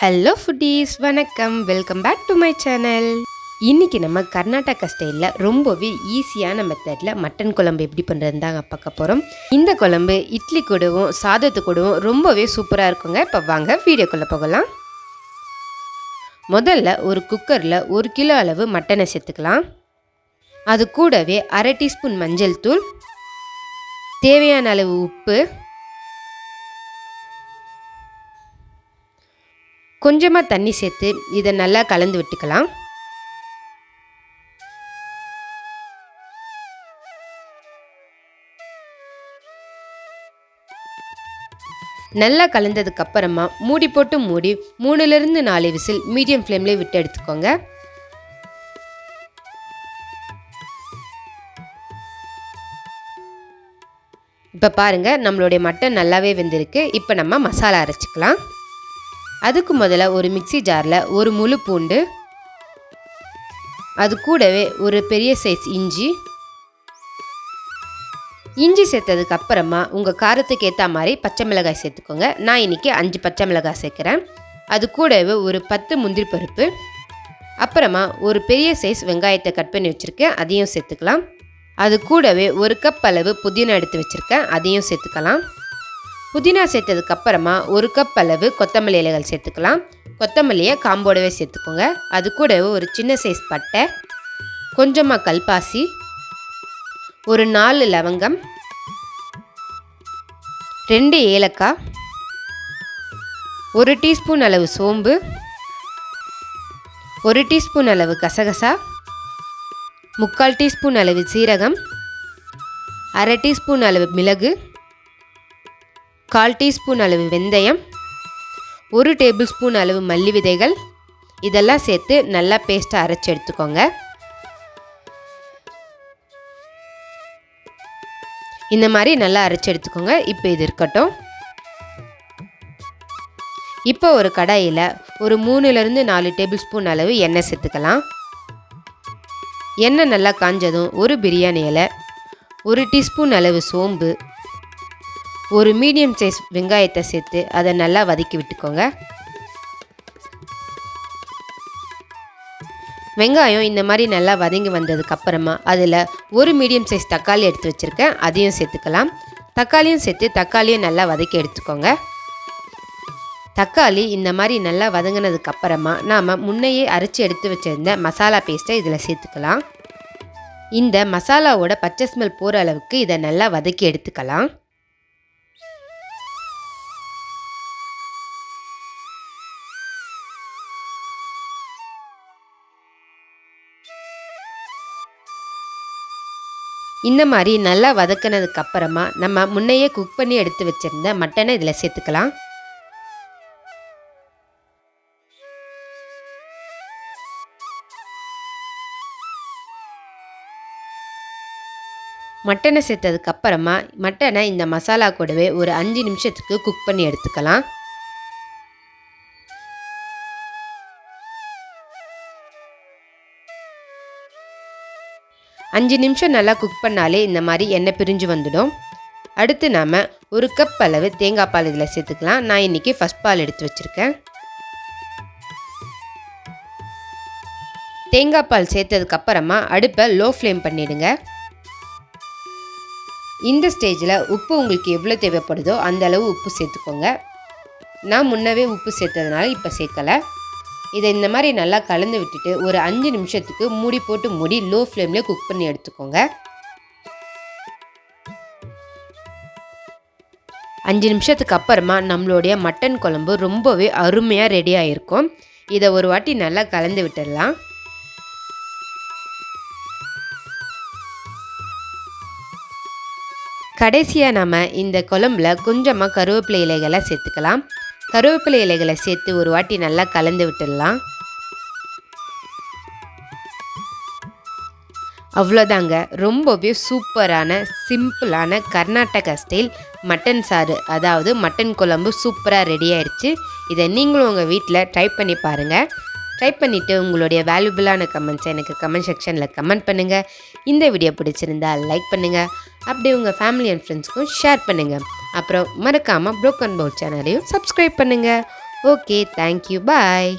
Hello foodies வணக்கம். Welcome back to my channel இன்னைக்கு நம்ம கர்நாடகா ஸ்டைலில் ரொம்பவே ஈஸியான மெத்தடில் மட்டன் குழம்பு எப்படி பண்ணுறது தாங்க பார்க்க போகிறோம் இந்த குழம்பு இட்லி கூடவும் சாதத்து கூடவும் ரொம்பவே சூப்பராக இருக்குங்க. இப்போ வாங்க வீடியோக்குள்ளே போகலாம். முதல்ல ஒரு குக்கரில் ஒரு கிலோ அளவு மட்டனை சேர்த்துக்கலாம். அது கூடவே அரை டீஸ்பூன் மஞ்சள் தூள் தேவையான அளவு உப்பு கொஞ்சமாக தண்ணி சேர்த்து இதை நல்லா கலந்து விட்டுக்கலாம். நல்லா கலந்ததுக்கு அப்புறமா மூடி போட்டு மூடி மூணுலேருந்து நாலு விசில் மீடியம் ஃப்ளேம்லேயே விட்டு எடுத்துக்கோங்க. இப்போ பாருங்கள் நம்மளுடைய மட்டன் நல்லாவே வெந்திருக்கு. இப்போ நம்ம மசாலா அரைச்சிக்கலாம். அதுக்கு முதல்ல ஒரு மிக்சி ஜாரில் ஒரு முழு பூண்டு அது கூடவே ஒரு பெரிய சைஸ் இஞ்சி. இஞ்சி சேர்த்ததுக்கு அப்புறமா உங்கள் காரத்துக்கு ஏற்ற மாதிரி பச்சை மிளகாய் சேர்த்துக்கோங்க. நான் இன்றைக்கி அஞ்சு பச்சை மிளகாய் சேர்க்குறேன். அது கூடவே ஒரு பத்து முந்திரி பருப்பு அப்புறமா ஒரு பெரிய சைஸ் வெங்காயத்தை கட் பண்ணி வச்சுருக்கேன். அதையும் சேர்த்துக்கலாம். அது கூடவே ஒரு கப் அளவு புதினா எடுத்து வச்சுருக்கேன். அதையும் சேர்த்துக்கலாம். புதினா சேர்த்ததுக்கு அப்புறமா ஒரு கப் அளவு கொத்தமல்லி இலைகள் சேர்த்துக்கலாம். கொத்தமல்லியை காம்போடவே சேர்த்துக்கோங்க. அது கூடவே ஒரு சின்ன சைஸ் பட்டை கொஞ்சமாக கல்பாசி ஒரு நாலு லவங்கம் ரெண்டு ஏலக்காய் ஒரு டீஸ்பூன் அளவு சோம்பு ஒரு டீஸ்பூன் அளவு கசகசா முக்கால் டீஸ்பூன் அளவு சீரகம் அரை டீஸ்பூன் அளவு மிளகு கால் டீஸ்பூன் அளவு வெந்தயம் ஒரு டேபிள் ஸ்பூன் அளவு மல்லி விதைகள். இதெல்லாம் சேர்த்து நல்லா பேஸ்ட்டாக அரைச்சி எடுத்துக்கோங்க. இந்த மாதிரி நல்லா அரைச்சி எடுத்துக்கோங்க. இப்போ இது இருக்கட்டும். இப்போ ஒரு கடாயில் ஒரு மூணுலேருந்து நாலு டேபிள் ஸ்பூன் அளவு எண்ணெய் சேர்த்துக்கலாம். எண்ணெய் நல்லா காஞ்சதும் ஒரு பிரியாணி இலை ஒரு டீஸ்பூன் அளவு சோம்பு ஒரு மீடியம் சைஸ் வெங்காயத்தை சேர்த்து அதை நல்லா வதக்கி விட்டுக்கோங்க. வெங்காயம் இந்த மாதிரி நல்லா வதங்கி வந்ததுக்கப்புறமா அதில் ஒரு மீடியம் சைஸ் தக்காளி எடுத்து வச்சுருக்கேன். அதையும் சேர்த்துக்கலாம். தக்காளியும் சேர்த்து தக்காளியும் நல்லா வதக்கி எடுத்துக்கோங்க. தக்காளி இந்த மாதிரி நல்லா வதங்கினதுக்கப்புறமா நாம் முன்னையே அரைச்சி எடுத்து வச்சிருந்த மசாலா பேஸ்ட்டை இதில் சேர்த்துக்கலாம். இந்த மசாலாவோட பச்சை ஸ்மெல் போகிற அளவுக்கு இதை நல்லா வதக்கி எடுத்துக்கலாம். இந்த மாதிரி நல்லா வதக்கினதுக்கு அப்புறமா நம்ம முன்னையே குக் பண்ணி எடுத்து வச்சுருந்த மட்டனை இதில் சேர்த்துக்கலாம். மட்டனை சேர்த்ததுக்கு அப்புறமா மட்டனை இந்த மசாலா கூடவே ஒரு அஞ்சு நிமிஷத்துக்கு குக் பண்ணி எடுத்துக்கலாம். அஞ்சு நிமிஷம் நல்லா குக் பண்ணாலே இந்த மாதிரி எண்ணெய் பிரிஞ்சு வந்துடும். அடுத்து நாம் ஒரு கப் அளவு தேங்காய் பால் இதில் சேர்த்துக்கலாம். நான் இன்றைக்கி ஃபஸ்ட் பால் எடுத்து வச்சுருக்கேன். தேங்காய் பால் சேர்த்ததுக்கப்புறமா அடுப்பை லோ ஃப்ளேம் பண்ணிவிடுங்க இந்த ஸ்டேஜில் உப்பு உங்களுக்கு எவ்வளோ தேவைப்படுதோ அந்த அளவு உப்பு சேர்த்துக்கோங்க. நான் முன்னவே உப்பு சேர்த்ததுனால இப்போ சேர்க்கலை. இதை இந்த மாதிரி நல்லா கலந்து விட்டுட்டு ஒரு அஞ்சு நிமிஷத்துக்கு மூடி போட்டு மூடி லோ ஃப்ளேமில் குக் பண்ணி எடுத்துக்கோங்க. அஞ்சு நிமிஷத்துக்கு அப்புறமா நம்மளுடைய மட்டன் குழம்பு ரொம்பவே அருமையாக ரெடி ஆகிருக்கும் இதை ஒரு வாட்டி நல்லா கலந்து விட்டுடலாம். கடைசியாக நம்ம இந்த குழம்புல கொஞ்சமாக கருவேப்பிலை இலைகளை சேர்த்துக்கலாம். கருவேப்பிலை இலைகளை சேர்த்து ஒரு வாட்டி நல்லா கலந்து விட்டுடலாம். அவ்வளோதாங்க. ரொம்பவே சூப்பரான சிம்பிளான கர்நாடகா ஸ்டைல் மட்டன் சாறு. அதாவது மட்டன் குழம்பு சூப்பராக ரெடி ஆயிடுச்சு இதை நீங்களும் உங்கள் வீட்டில் ட்ரை பண்ணி பாருங்கள் ட்ரை பண்ணிவிட்டு உங்களுடைய வேல்யூபிளான கமெண்ட்ஸை எனக்கு கமெண்ட் செக்ஷனில் கமெண்ட் பண்ணுங்கள் இந்த வீடியோ பிடிச்சிருந்தா லைக் பண்ணுங்கள் அப்படியே உங்கள் ஃபேமிலி அண்ட் ஃப்ரெண்ட்ஸ்க்கும் ஷேர் பண்ணுங்கள் அப்புறம் மறக்காமல் ப்ரோக்கன் பவுல் சேனலையும் சப்ஸ்கிரைப் பண்ணுங்கள் ஓகே தேங்க்யூ பாய்